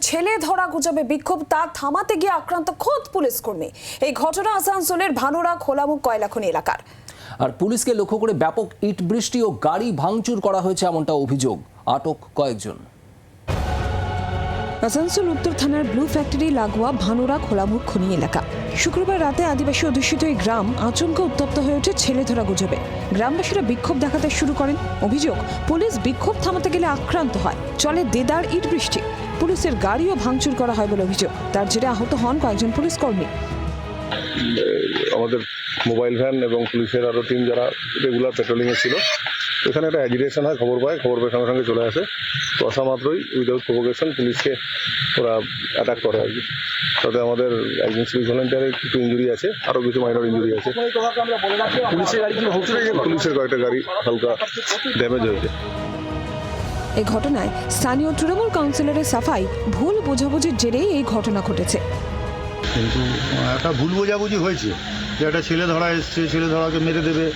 ছেলে ধরা গুজবে বিক্ষোভ তা থামাতে গিয়ে আক্রান্ত খোদ পুলিশ কর্মী। এই ঘটনা আসানসোলের ভানুরা খোলামুখ কয়লাখনি এলাকার। আর পুলিশকে লক্ষ্য করে ব্যাপক ইট বৃষ্টি ও গাড়ি ভাঙচুর করা হয়েছে এমনটা অভিযোগ আটক কয়েকজন। আসানসোল উত্তর থানার ব্লু ফ্যাক্টরি লাগোয়া ভানুরা খোলামুখ খনি এলাকা। শুক্রবার রাতে আদিবাসী অধ্যুষিত এই গ্রাম আচমকা উত্তপ্ত হয়ে ওঠে ছেলে ধরা গুজবে। গ্রামবাসীরা বিক্ষোভ দেখাতে শুরু করেন। অভিযোগ পুলিশ বিক্ষোভ থামাতে গেলে আক্রান্ত হয়। চলে দেদার ইট বৃষ্টি পুলিশের গাড়িও ভাঙচুর করা হয় বলে অভিযোগ। তার জেরে আহত হন কয়েকজন পুলিশ কর্মী। আমাদের মোবাইল ভ্যান এবং পুলিশের আরও টিম যারা রেগুলার পেট্রোলিংয়ে ছিল, এখানে একটা অ্যাজিটেশন হয়, খবর পায়, খবর পেয়ে সঙ্গে সঙ্গে চলে আসে। তো আসা মাত্রই উইদাউট প্রভোকেশন পুলিশকে ওরা অ্যাটাক করে আর কি। তাতে আমাদের একজন সিভিল ভলেন্টিয়ারের একটু ইঞ্জুরি আছে আরও কিছু মাইনর ইঞ্জুরি আছে। পুলিশের গাড়ি পুলিশের কয়েকটা গাড়ি হালকা ড্যামেজ হয়েছে। এই ঘটনায় স্থানীয় তৃণমূল কাউন্সিলরের সাফাই ভুল বোঝাবুঝির জেরেই এই ঘটনা ঘটেছে। কিন্তু একটা ভুল বোঝাবুঝি হয়েছে যে একটা ছেলে ধরা এসছে ছেলে ধরাকে মেরে দেবে।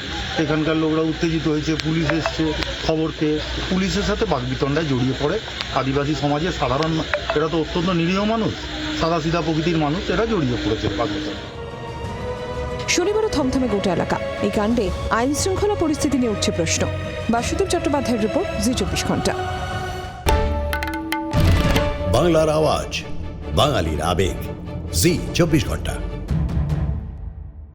এখানকার লোকরা উত্তেজিত হয়েছে পুলিশ এসছে খবর পেয়ে পুলিশের সাথে বাগবিতণ্ডায় জড়িয়ে পড়ে। আদিবাসী সমাজের সাধারণ এরা তো অত্যন্ত নিরীহ মানুষ সাদা সিধা প্রকৃতির মানুষ এরা জড়িয়ে পড়েছে বাগবিতণ্ডায় শনিবারও থমথমে গোটা এলাকা। এই কাণ্ডে আইন শৃঙ্খলা পরিস্থিতি নিয়ে উঠছে প্রশ্ন। বাসুদেব চট্টোপাধ্যায়ের রিপোর্ট জি চব্বিশ ঘণ্টা। বাংলার আওয়াজ বাঙালির আবেগ জি চব্বিশ ঘণ্টা।